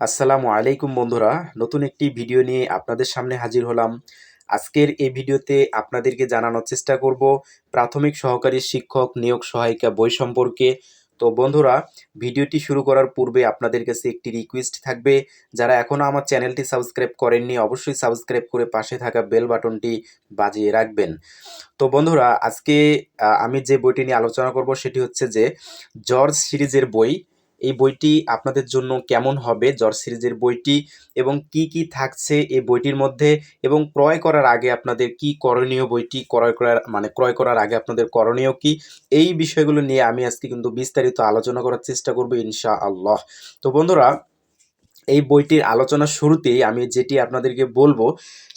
আসসালামু আলাইকুম বন্ধুরা, নতুন একটি ভিডিও নিয়ে আপনাদের সামনে হাজির হলাম। আজকের এই ভিডিওতে আপনাদেরকে জানানোর চেষ্টা করব প্রাথমিক সহকারী শিক্ষক নিয়োগ সহায়িকা বই সম্পর্কে। তো বন্ধুরা, ভিডিওটি শুরু করার পূর্বে আপনাদের কাছে একটি রিকোয়েস্ট থাকবে, যারা এখনও আমার চ্যানেলটি সাবস্ক্রাইব করেননি, অবশ্যই সাবস্ক্রাইব করে পাশে থাকা বেল বাটনটি বাজিয়ে রাখবেন। তো বন্ধুরা, আজকে আমি যে বইটি নিয়ে আলোচনা করব সেটি হচ্ছে যে, জর্জ সিরিজের বই এই বইটি আপনাদের জন্য কেমন হবে? জর্জ সিরিজের বইটি এবং কি কি থাকছে এই বইটির মধ্যে? এবং ক্রয় করার আগে আপনাদের কি করণীয় বইটি? ক্রয় করার মানে ক্রয় করার আগে আপনাদের করণীয় কি? এই বিষয়গুলো নিয়ে আমি আজকে কিন্তু বিস্তারিত আলোচনা করার চেষ্টা করব ইনশা আল্লাহ তো বন্ধুরা এই বইটির আলোচনা শুরুতেই আমি যেটি আপনাদেরকে বলব,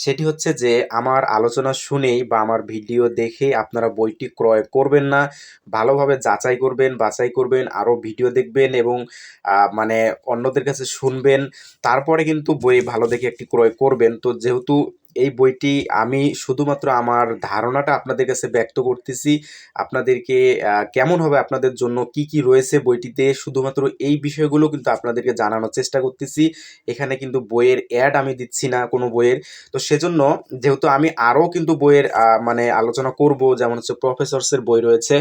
সেটি হচ্ছে যে আমার আলোচনা শুনেই বা আমার ভিডিও দেখে আপনারা বইটি ক্রয় করবেন না, ভালোভাবে যাচাই করবেন, বাছাই করবেন, আরও ভিডিও দেখবেন এবং মানে অন্যদের কাছে শুনবেন, তারপরে কিন্তু বই ভালো দেখে একটি ক্রয় করবেন। তো যেহেতু এই বইটি আমি শুধুমাত্র আমার ধারণাটা আপনাদের কাছে ব্যক্ত করতেছি। আপনাদেরকে কেমন হবে আপনাদের জন্য, কি কি রয়েছে বইটিতে, শুধুমাত্র এই বিষয়গুলো কিন্তু আপনাদেরকে জানানোর চেষ্টা করতেছি। এখানে কিন্তু বইয়ের অ্যাড আমি দিচ্ছি না কোনো বইয়ের। তো সেজন্য, যেহেতু আমি আরও কিন্তু বইয়ের মানে আলোচনা করব, যেমন হচ্ছে প্রফেসরসের বই রয়েছে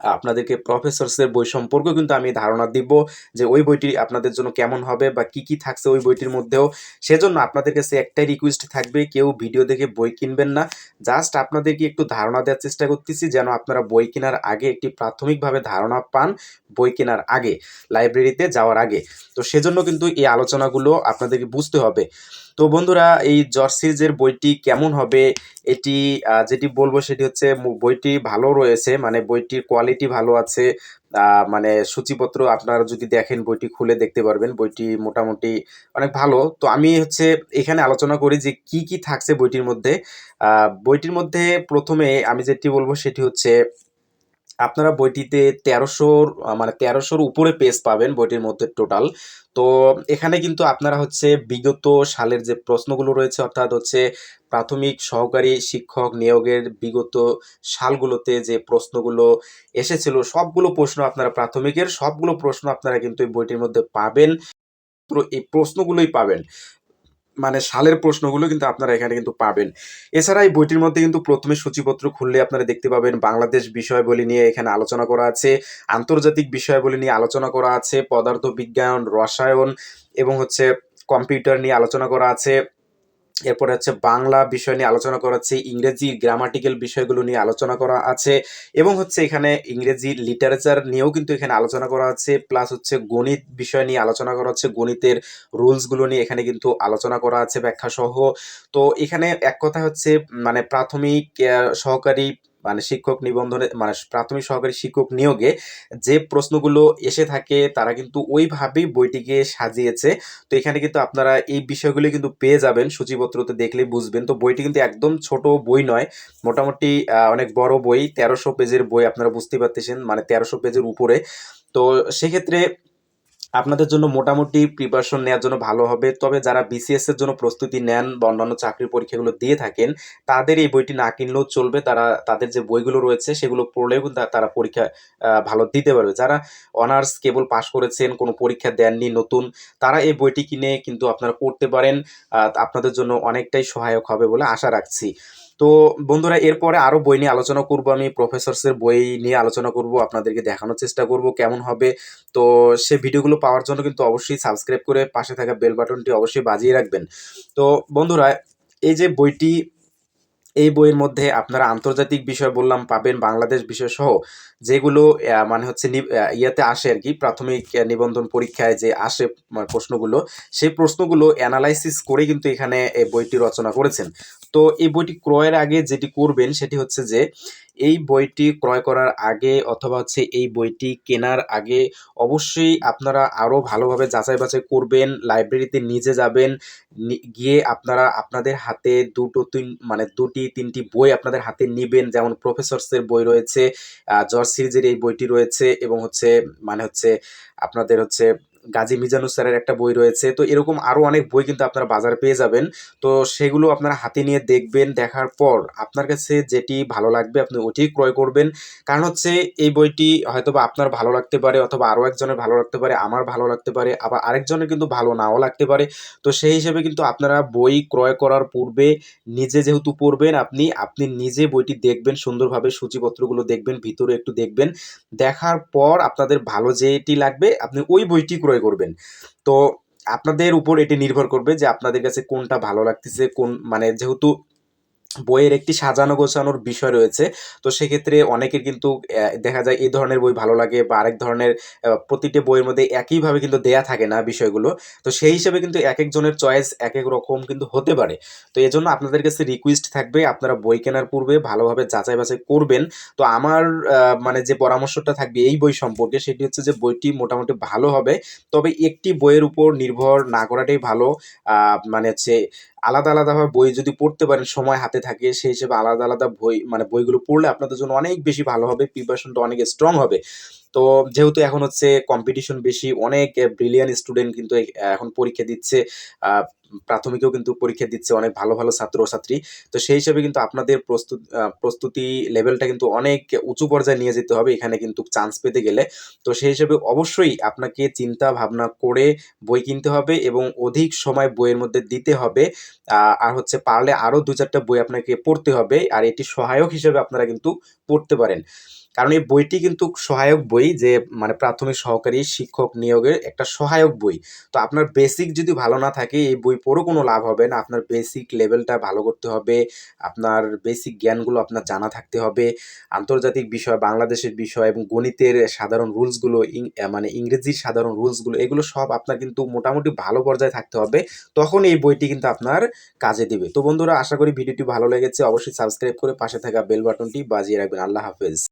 আপনাদেরকে প্রফেসরসের বই সম্পর্কেও কিন্তু আমি ধারণা দিব যে ওই বইটি আপনাদের জন্য কেমন হবে বা কি কি থাকছে ওই বইটির মধ্যেও। সেজন্য আপনাদের কাছে একটাই রিকোয়েস্ট থাকবে, কেউ ভিডিও দেখে বই কিনবেন না। জাস্ট আপনাদেরকে একটু ধারণা দেওয়ার চেষ্টা করতেছি যেন আপনারা বই কেনার আগে একটি প্রাথমিকভাবে ধারণা পান বই কেনার আগে লাইব্রেরিতে যাওয়ার আগে। তো সেজন্য কিন্তু এই আলোচনাগুলো আপনাদেরকে বুঝতে হবে। তো বন্ধুরা, এই জর্জ সিরিজের বইটি কেমন হবে? এটি যেটি বলব সেটি হচ্ছে বইটি ভালো রয়েছে মানে বইটির কোয়ালিটি ভালো আছে। মানে সূচিপত্র আপনারা যদি দেখেন, বইটি খুলে দেখতে পারবেন। বইটি মোটামুটি অনেক ভালো। তো আমি হচ্ছে এখানে আলোচনা করি যে কি কি থাকছে বইটির মধ্যে। বইটির মধ্যে প্রথমে আমি যেটি বলব সেটি হচ্ছে আপনারা বইটিতে তেরোশোর মানে তেরোশোর উপরে পেজ পাবেন বইটির মধ্যে টোটাল তো এখানে কিন্তু আপনারা হচ্ছে বিগত সালের যে প্রশ্নগুলো রয়েছে, অর্থাৎ হচ্ছে প্রাথমিক সহকারী শিক্ষক নিয়োগের বিগত সালগুলোতে যে প্রশ্নগুলো এসেছিল, সবগুলো প্রশ্ন আপনারা প্রাথমিকের, সবগুলো প্রশ্ন আপনারা কিন্তু এই বইটির মধ্যে পাবেন। এই প্রশ্নগুলোই পাবেন। মানে সালের প্রশ্নগুলো কিন্তু আপনারা এখানে কিন্তু পাবেন। এছাড়া এই বইটির মধ্যে কিন্তু প্রথমে সূচিপত্র খুললে আপনারা দেখতে পাবেন বাংলাদেশ বিষয়াবলী নিয়ে এখানে আলোচনা করা আছে, আন্তর্জাতিক বিষয়াবলী নিয়ে আলোচনা করা আছে পদার্থ বিজ্ঞান রসায়ন এবং হচ্ছে কম্পিউটার নিয়ে আলোচনা করা আছে। এরপরে হচ্ছে বাংলা বিষয় নিয়ে আলোচনা করা আছে ইংরেজি গ্রামাটিক্যাল বিষয়গুলো নিয়ে আলোচনা করা আছে, এবং হচ্ছে এখানে ইংরেজি লিটারেচার নিয়েও কিন্তু এখানে আলোচনা করা আছে প্লাস হচ্ছে গণিত বিষয় নিয়ে আলোচনা করা হচ্ছে, গণিতের রুলসগুলো নিয়ে এখানে কিন্তু আলোচনা করা আছে ব্যাখ্যাসহ। তো এখানে এক কথা হচ্ছে মানে প্রাথমিক সহকারী মানে শিক্ষক নিবন্ধনে মানে প্রাথমিক সহকারী শিক্ষক নিয়োগে যে প্রশ্নগুলো এসে থাকে, তারা কিন্তু ওইভাবেই বইটিকে সাজিয়েছে। তো এখানে কিন্তু আপনারা এই বিষয়গুলি কিন্তু পেয়ে যাবেন, সূচিপত্রতে দেখলেই বুঝবেন। তো বইটি কিন্তু একদম ছোট বই নয়, মোটামুটি অনেক বড় বই, তেরোশো পেজের বই আপনারা বুঝতে পারতেছেন মানে তেরোশো পেজের উপরে। তো সেক্ষেত্রে আপনাদের জন্য মোটামুটি প্রিপারেশন নেওয়ার জন্য ভালো হবে। তবে যারা বিসিএস এর জন্য প্রস্তুতি নেন বা অন্যান্য চাকরির পরীক্ষাগুলো দিয়ে থাকেন, তাদের এই বইটি না কিনলেও চলবে। তারা, তাদের যে বইগুলো রয়েছে, সেগুলো পড়লেও তারা পরীক্ষা ভালো দিতে পারবে। যারা অনার্স কেবল পাশ করেছেন, কোনো পরীক্ষা দেননি, নতুন, তারা এই বইটি কিনে কিন্তু আপনারা পড়তে পারেন। আপনাদের জন্য অনেকটাই সহায়ক হবে বলে আশা রাখছি। তো বন্ধুরা, এরপরে আরও বই নিয়ে আলোচনা করব আমি। প্রফেসরসের বই নিয়ে আলোচনা করব, আপনাদেরকে দেখানোর চেষ্টা করব কেমন হবে। তো সে ভিডিওগুলো পাওয়ার জন্য কিন্তু অবশ্যই সাবস্ক্রাইব করে পাশে থাকা বেল বাটনটি অবশ্যই বাজিয়ে রাখবেন। তো বন্ধুরা, এই যে বইটি, এই বইয়ের মধ্যে আপনারা আন্তর্জাতিক বিষয় বললাম, পাবেন বাংলাদেশ বিষয় সহ, যেগুলো মানে হচ্ছে ইয়েতে আসে আর কি, প্রাথমিক নিবন্ধন পরীক্ষায় যে আসে প্রশ্নগুলো, সেই প্রশ্নগুলো অ্যানালাইসিস করে কিন্তু এখানে এই বইটি রচনা করেছেন। তো এই বইটি ক্রয়ের আগে যেটি করবেন সেটি হচ্ছে যে, এই বইটি ক্রয় করার আগে অথবা হচ্ছে এই বইটি কেনার আগে অবশ্যই আপনারা আরও ভালোভাবে যাচাই বাছাই করবেন, লাইব্রেরিতে নিজে যাবেন গিয়ে আপনারা আপনাদের হাতে দুটো তিন মানে দুটি, তিনটি বই আপনাদের হাতে নিবেন, যেমন প্রফেসরসের বই রয়েছে জর্জ সিরিজের এই বইটি রয়েছে এবং হচ্ছে মানে হচ্ছে আপনাদের হচ্ছে গাজী মিজানুর স্যারের একটা বই রয়েছে। তো এরকম আরও অনেক বই কিন্তু আপনারা বাজারে পেয়ে যাবেন। তো সেগুলো আপনারা হাতে নিয়ে দেখবেন, দেখার পর আপনার কাছে যেটি ভালো লাগবে আপনি ওটি ক্রয় করবেন। কারণ হচ্ছে এই বইটি হয়তো বা আপনার ভালো লাগতে পারে অথবা আরও একজনের ভালো লাগতে পারে, আমার ভালো লাগতে পারে, আবার আরেকজনের কিন্তু ভালো নাও লাগতে পারে। তো সেই হিসেবে কিন্তু আপনারা বই ক্রয় করার পূর্বে নিজে যেহেতু পড়বেন আপনি আপনি নিজে বইটি দেখবেন, সুন্দরভাবে সূচিপত্রগুলো দেখবেন, ভিতরে একটু দেখবেন। দেখার পর আপনাদের ভালো যেটি লাগবে, আপনি ওই বইটি ক্রয় করবেন। তো আপনাদের উপর এটি নির্ভর করবে যে আপনাদের কাছে কোনটা ভালো লাগতেছে, কোন মানে যেহেতু বইয়ের একটি সাজানো গোছানোর বিষয় রয়েছে। তো সেক্ষেত্রে অনেকের কিন্তু দেখা যায় এই ধরনের বই ভালো লাগে বা আরেক ধরনের প্রতিটি বইয়ের মধ্যে একইভাবে কিন্তু দেয়া থাকে না বিষয়গুলো। তো সেই হিসেবে কিন্তু এক একজনের চয়েস এক এক রকম কিন্তু হতে পারে। তো এই জন্য আপনাদের কাছে রিকোয়েস্ট থাকবে, আপনারা বই কেনার পূর্বে ভালোভাবে যাচাই বাছাই করবেন। তো আমার মানে যে পরামর্শটা থাকবে এই বই সম্পর্কে সেটি হচ্ছে যে বইটি মোটামুটি ভালো হবে। তবে একটি বইয়ের উপর নির্ভর না করাটাই ভালো। মানে হচ্ছে আলাদা আলাদাভাবে বই যদি পড়তে পারেন, সময় হাতে থাকে, সেই হিসেবে আলাদা আলাদা বই মানে বইগুলো পড়লে আপনাদের জন্য অনেক বেশি ভালো হবে প্রিপারেশনটা অনেক স্ট্রং হবে। তো যেহেতু এখন হচ্ছে কম্পিটিশন বেশি, অনেক ব্রিলিয়ান স্টুডেন্ট কিন্তু এখন পরীক্ষা দিচ্ছে প্রাথমিকেও কিন্তু পরীক্ষা দিচ্ছে অনেক ভালো ভালো ছাত্রছাত্রী তো সেই হিসাবে কিন্তু আপনাদের প্রস্তুত প্রস্তুতি লেভেলটা কিন্তু অনেক উঁচু পর্যায়ে নিয়ে যেতে হবে এখানে কিন্তু চান্স পেতে গেলে। তো সেই হিসাবে অবশ্যই আপনাকে চিন্তা ভাবনা করে বই কিনতে হবে এবং অধিক সময় বইয়ের মধ্যে দিতে হবে। আর হচ্ছে পারলে আরও দু চারটা বই আপনাকে পড়তে হবে, আর এটি সহায়ক হিসেবে আপনারা কিন্তু পড়তে পারেন। কারণ এই বইটি কিন্তু সহায়ক বই যে মানে প্রাথমিক সহকারী শিক্ষক নিয়োগের একটা সহায়ক বই। তো আপনার বেসিক যদি ভালো না থাকে, এই বই পড়েও কোনো লাভ হবে না। আপনার বেসিক লেভেলটা ভালো করতে হবে, আপনার বেসিক জ্ঞানগুলো আপনার জানা থাকতে হবে। আন্তর্জাতিক বিষয়, বাংলাদেশের বিষয় এবং গণিতের সাধারণ রুলসগুলো ইং- মানে ইংরেজির সাধারণ রুলসগুলো এগুলো সব আপনার কিন্তু মোটামুটি ভালো পর্যায়ে থাকতে হবে। তখন এই বইটি কিন্তু আপনার কাজে দিবে। তো বন্ধুরা, আশা করি ভিডিওটি ভালো লেগেছে। অবশ্যই সাবস্ক্রাইব করে পাশে থাকা বেল বাটনটি বাজিয়ে রাখবেন। আল্লাহ হাফেজ।